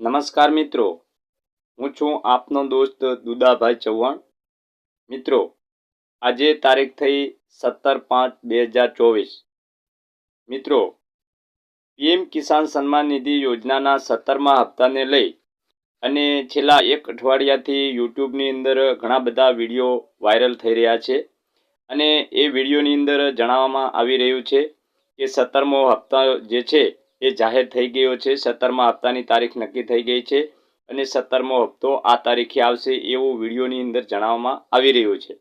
નમસ્કાર મિત્રો. હું છું આપનો દોસ્ત દુદાભાઈ ચૌહાણ. મિત્રો, આજે તારીખ થઈ સત્તર પાંચ બે હજાર ચોવીસ. મિત્રો, પીએમ કિસાન સન્માન નિધિ યોજનાના સત્તરમા હપ્તાને લઈ અને છેલ્લા એક અઠવાડિયાથી યુટ્યુબની અંદર ઘણા બધા વીડિયો વાયરલ થઈ રહ્યા છે અને એ વિડીયોની અંદર જણાવવામાં આવી રહ્યું છે કે સત્તરમો હપ્તા જે છે એ જાહેર થઈ ગયો છે. સત્તરમા હપ્તાની તારીખ નક્કી થઈ ગઈ છે અને સત્તરમો હપ્તો આ તારીખે આવશે એવું વિડીયોની અંદર જણાવવામાં આવી રહ્યું છે.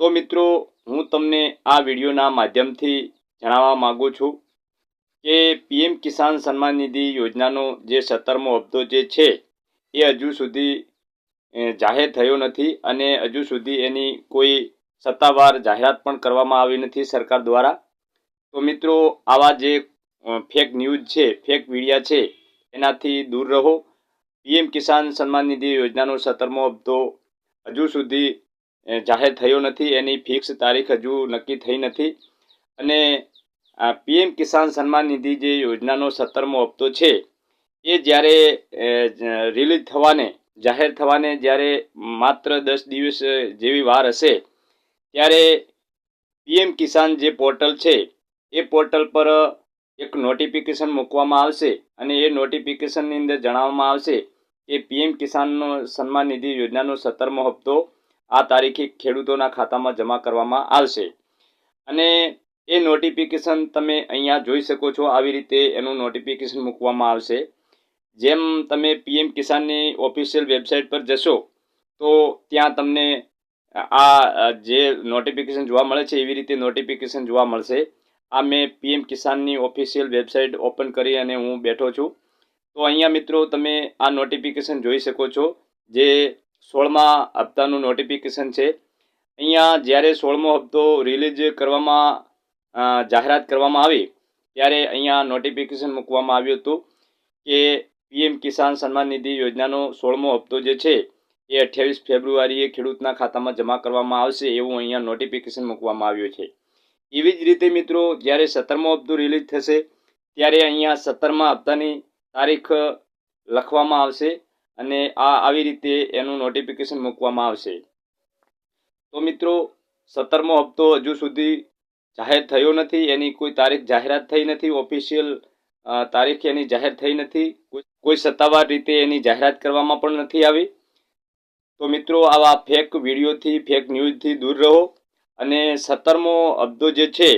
તો મિત્રો, હું તમને આ વિડીયોના માધ્યમથી જણાવવા માગું છું કે પીએમ કિસાન સન્માન નિધિ યોજનાનો જે સત્તરમો હપ્તો જે છે એ હજુ સુધી જાહેર થયો નથી અને હજુ સુધી એની કોઈ સત્તાવાર જાહેરાત પણ કરવામાં આવી નથી સરકાર દ્વારા. તો મિત્રો, આવા જે ફેક ન્યૂઝ છે ફેક વિડિયા છે, એનાથી દૂર રહો. પીએમ કિસાન સન્માન નિધિ યોજનાનો સત્તરમો હપ્તો હજુ સુધી જાહેર થયો નથી, એની ફિક્સ તારીખ હજુ નક્કી થઈ નથી. અને પીએમ કિસાન સન્માન નિધિ જે યોજનાનો સત્તરમો હપ્તો છે, એ જ્યારે રિલીઝ થવાને, જાહેર થવાને જ્યારે માત્ર દસ દિવસ જેવી વાર હશે, ત્યારે પીએમ કિસાન જે પોર્ટલ છે, એ પોર્ટલ પર એક નોટિફિકેશન મૂકવામાં આવશે અને એ નોટિફિકેશનની અંદર જણાવવામાં આવશે કે પીએમ કિસાનનો સન્માન નિધિ યોજનાનો સત્તરમો હપ્તો આ તારીખે ખેડૂતોના ખાતામાં જમા કરવામાં આવશે. અને એ નોટિફિકેશન તમે અહીંયા જોઈ શકો છો આવી રીતે એનું નોટિફિકેશન મૂકવામાં આવશે. જેમ તમે પીએમ કિસાનની ઓફિશિયલ વેબસાઇટ પર જશો, તો ત્યાં તમને આ જે નોટિફિકેશન જોવા મળે છે એવી રીતે નોટિફિકેશન જોવા મળશે. આ મેં પીએમ કિસાનની ઓફિશિયલ વેબસાઇટ ઓપન કરી અને હું બેઠો છું. તો અહીંયા મિત્રો તમે આ નોટિફિકેશન જોઈ શકો છો, જે સોળમા હપ્તાનું નોટિફિકેશન છે. અહીંયા જ્યારે સોળમો હપ્તો રિલીઝ કરવામાં જાહેરાત કરવામાં આવી, ત્યારે અહીંયા નોટિફિકેશન મૂકવામાં આવ્યું હતું કે પીએમ કિસાન સન્માન નિધિ યોજનાનો સોળમો હપ્તો જે છે, એ અઠ્યાવીસ ફેબ્રુઆરીએ ખેડૂતના ખાતામાં જમા કરવામાં આવશે એવું અહીંયા નોટિફિકેશન મૂકવામાં આવ્યું છે. એવી જ રીતે મિત્રો, જ્યારે સત્તરમો હપ્તો રિલીઝ થશે, ત્યારે અહીંયા સત્તરમા હપ્તાની તારીખ લખવામાં આવશે અને આ આવી રીતે એનું નોટિફિકેશન મૂકવામાં આવશે. તો મિત્રો, સત્તરમો હપ્તો હજુ સુધી જાહેર થયો નથી, એની કોઈ તારીખ જાહેરાત થઈ નથી ઓફિશિયલ તારીખ એની જાહેર થઈ નથી, કોઈ- સત્તાવાર રીતે એની જાહેરાત કરવામાં પણ નથી આવી. તો મિત્રો, આવા ફેક વિડીયોથી ફેક ન્યૂઝથી દૂર રહો. અને સત્તરમો હપ્તો જે છે,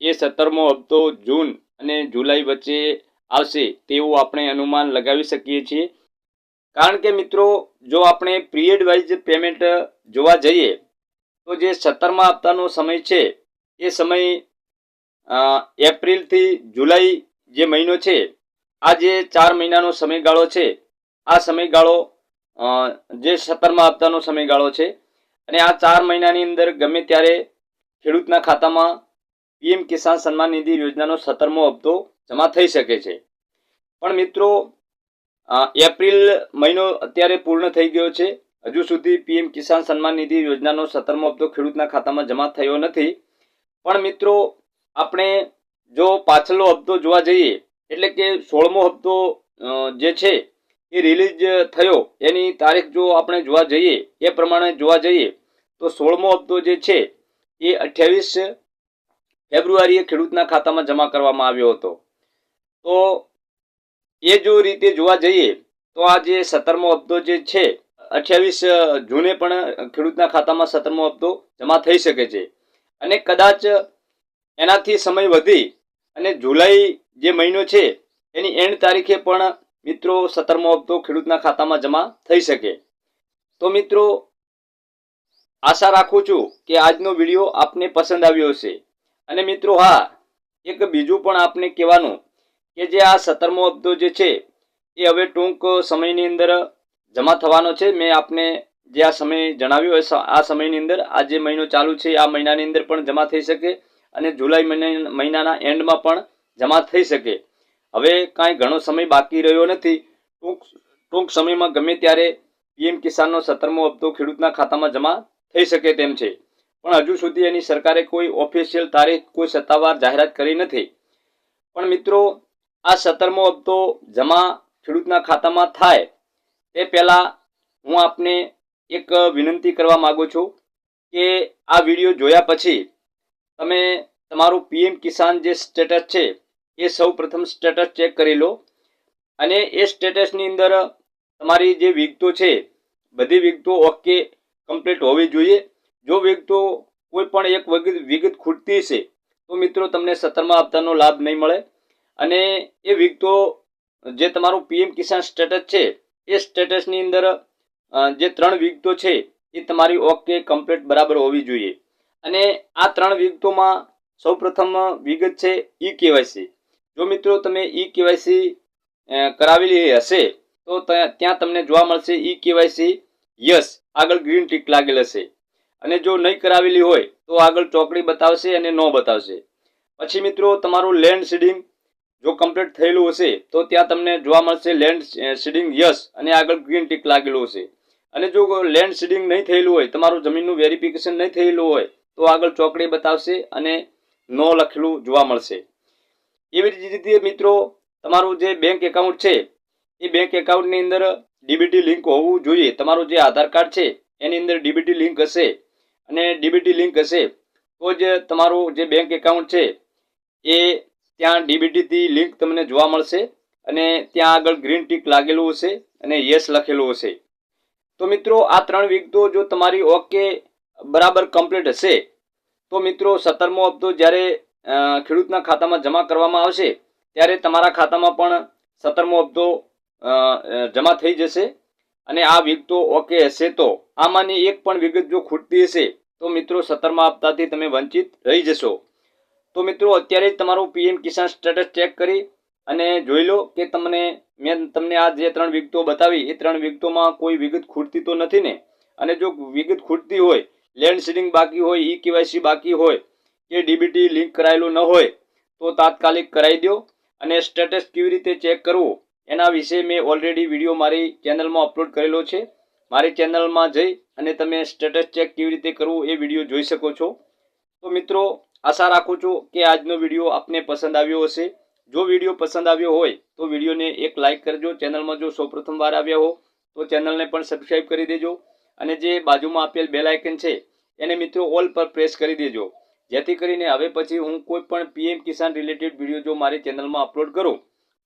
એ સત્તરમો હપ્તો જૂન અને જુલાઈ વચ્ચે આવશે તેવું આપણે અનુમાન લગાવી શકીએ છીએ. કારણ કે મિત્રો, જો આપણે પીરિયડ પેમેન્ટ જોવા જઈએ, તો જે સત્તરમા હપ્તાનો સમય છે, એ સમય એપ્રિલથી જુલાઈ જે મહિનો છે, આ જે ચાર મહિનાનો સમયગાળો છે, આ સમયગાળો જે સત્તરમા હપ્તાનો સમયગાળો છે અને આ ચાર મહિનાની અંદર ગમે ત્યારે ખેડૂતના ખાતામાં પીએમ કિસાન સન્માન નિધિ યોજનાનો સત્તરમો હપ્તો જમા થઈ શકે છે. પણ મિત્રો એપ્રિલ મહિનો અત્યારે પૂર્ણ થઈ ગયો છે. હજુ સુધી પીએમ કિસાન સન્માન નિધિ યોજનાનો સત્તરમો હપ્તો ખેડૂતના ખાતામાં જમા થયો નથી. પણ મિત્રો, આપણે જો પાછલો હપ્તો જોવા જઈએ, એટલે કે સોળમો હપ્તો જે છે એ રિલીઝ થયો, એની તારીખ જો આપણે જોવા જઈએ, એ પ્રમાણે જોવા જઈએ તો સોળમો હપ્તો જે છે, એ અઠ્યાવીસ ફેબ્રુઆરીએ ખેડૂતના ખાતામાં જમા કરવામાં આવ્યો હતો. તો એ જો રીતે જોવા જઈએ, તો આ જે સત્તરમો હપ્તો જે છે, અઠ્યાવીસ જૂને પણ ખેડૂતના ખાતામાં સત્તરમો હપ્તો જમા થઈ શકે છે. અને કદાચ એનાથી સમય વધી અને જુલાઈ જે મહિનો છે, એની એન્ડ તારીખે પણ મિત્રો સત્તરમો હપ્તો ખેડૂતના ખાતામાં જમા થઈ શકે. તો મિત્રો આશા રાખું છું કે આજનો વીડિયો આપને પસંદ આવ્યો હશે. અને મિત્રો હા, એક બીજું પણ આપને કહેવાનું કે જે આ સત્તરમો હપ્તો જે છે, એ હવે ટૂંક સમયની અંદર જમા થવાનો છે. મેં આપને જે આ સમય જણાવ્યો હોય આ સમયની અંદર, આ જે મહિનો ચાલુ છે, આ મહિનાની અંદર પણ જમા થઈ શકે અને જુલાઈ મહિના, મહિનાના એન્ડમાં પણ જમા થઈ શકે. હવે કાંઈ ઘણો સમય બાકી રહ્યો નથી. ટૂંક ટૂંક સમયમાં ગમે ત્યારે પીએમ કિસાનનો સત્તરમો હપ્તો ખેડૂતના ખાતામાં જમા થઈ શકે તેમ છે. પણ હજુ સુધી એની સરકારે કોઈ ઓફિશિયલ તારીખ, કોઈ સત્તાવાર જાહેરાત કરી નથી. પણ મિત્રો, આ સત્તરમો હપ્તો જમા ખેડૂતના ખાતામાં થાય, તે પહેલાં હું આપને એક વિનંતી કરવા માગું છું કે આ વીડિયો જોયા પછી તમે તમારું પીએમ કિસાન જે સ્ટેટસ છે, એ સૌ પ્રથમ સ્ટેટસ ચેક કરી લો. અને એ સ્ટેટસની અંદર તમારી જે વિગતો છે, બધી વિગતો ઓકે કમ્પ્લીટ હોવી જોઈએ. જો વિગતો કોઈ પણ એક વગત, વિગત ખૂટતી છે તો મિત્રો તમને સત્તરમા હપ્તાનો લાભ નહીં મળે. અને એ વિગતો જે તમારું પીએમ કિસાન સ્ટેટસ છે, એ સ્ટેટસની અંદર જે ત્રણ વિગતો છે, એ તમારી ઓકે, કમ્પ્લીટ, બરાબર હોવી જોઈએ. અને આ ત્રણ વિગતોમાં સૌપ્રથમ વિગત છે ઈ કેવાયસી. જો મિત્રો તમે ઈ કેવાયસી કરાવેલી હશે, તો ત્યાં તમને જોવા મળશે ઈ કેવાયસી. યસ, આગળ ગ્રીન ટીક લાગેલ હશે. અને જો નહીં કરાવેલી હોય, તો આગળ ચોકડી બતાવશે અને નો બતાવશે. પછી મિત્રો, તમારું લેન્ડ સીડિંગ જો કમ્પ્લીટ થયેલું હશે, તો ત્યાં તમને જોવા મળશે લેન્ડ સીડિંગ યસ અને આગળ ગ્રીન ટીક લાગેલું હશે. અને જો લેન્ડ સીડિંગ નહીં થયેલું હોય, તમારું જમીનનું વેરિફિકેશન નહીં થયેલું હોય, તો આગળ ચોકડી બતાવશે અને નો લખેલું જોવા મળશે. એવી જ રીતે મિત્રો, તમારું જે બેંક એકાઉન્ટ છે, એ બેંક એકાઉન્ટની અંદર ડીબીટી લિંક હોવું જોઈએ. તમારું જે આધાર કાર્ડ છે, એની અંદર ડીબીટી લિંક હશે. અને ડીબીટી લિંક હશે, તો જ તમારું જે બેંક એકાઉન્ટ છે, એ ત્યાં ડીબીટીથી લિંક તમને જોવા મળશે અને ત્યાં આગળ ગ્રીન ટીક લાગેલું હશે અને યસ લખેલું હશે. તો મિત્રો, આ ત્રણ વિગતો જો તમારી ઓકે બરાબર કમ્પ્લીટ હશે, તો મિત્રો, સત્તરમો હપ્તો જ્યારે ખેડૂતના ખાતામાં જમા કરવામાં આવશે, ત્યારે તમારા ખાતામાં પણ સત્તરમો હપ્તો જમા થઈ જશે. અને આ વિગતો ઓકે હશે તો. આમાંની એક પણ વિગત જો ખૂટતી હશે, તો મિત્રો સત્તરમા હપ્તાથી તમે વંચિત રહી જશો. તો મિત્રો, અત્યારે જ તમારું પીએમ કિસાન સ્ટેટસ ચેક કરી અને જોઈ લો કે તમને, મેં તમને આ જે ત્રણ વિગતો બતાવી, એ ત્રણ વિગતોમાં કોઈ વિગત ખૂટતી તો નથી ને? અને જો વિગત ખૂટતી હોય લેન્ડ સીડિંગ બાકી હોય, ઈ કેવાયસી બાકી હોય, કે ડીબીટી લિંક કરાયેલું ન હોય, તો તાત્કાલિક કરાવી દો. અને સ્ટેટસ કેવી રીતે ચેક કરવું એના વિશે મેં ઓલરેડી વીડિયો મારી ચેનલમાં અપલોડ કરેલો છે. મારી ચેનલમાં જઈ અને તમે સ્ટેટસ ચેક કેવી રીતે કરવું એ વીડિયો જોઈ શકો છો. તો મિત્રો, આશા રાખું છું કે આજનો વીડિયો આપને પસંદ આવ્યો હશે. જો વીડિયો પસંદ આવ્યો હોય, તો વિડીયોને એક લાઇક કરજો. ચેનલમાં જો સૌપ્રથમ વાર આવ્યા હો, તો ચેનલને પણ સબસ્ક્રાઈબ કરી દેજો. અને જે બાજુમાં આપેલ બેલ આઇકન છે, એને મિત્રો ઓલ પર પ્રેસ કરી દેજો. જેથી કરીને હવે પછી હું કોઈ પણ પીએમ કિસાન રિલેટેડ વીડિયો જો મારી ચેનલમાં અપલોડ કરું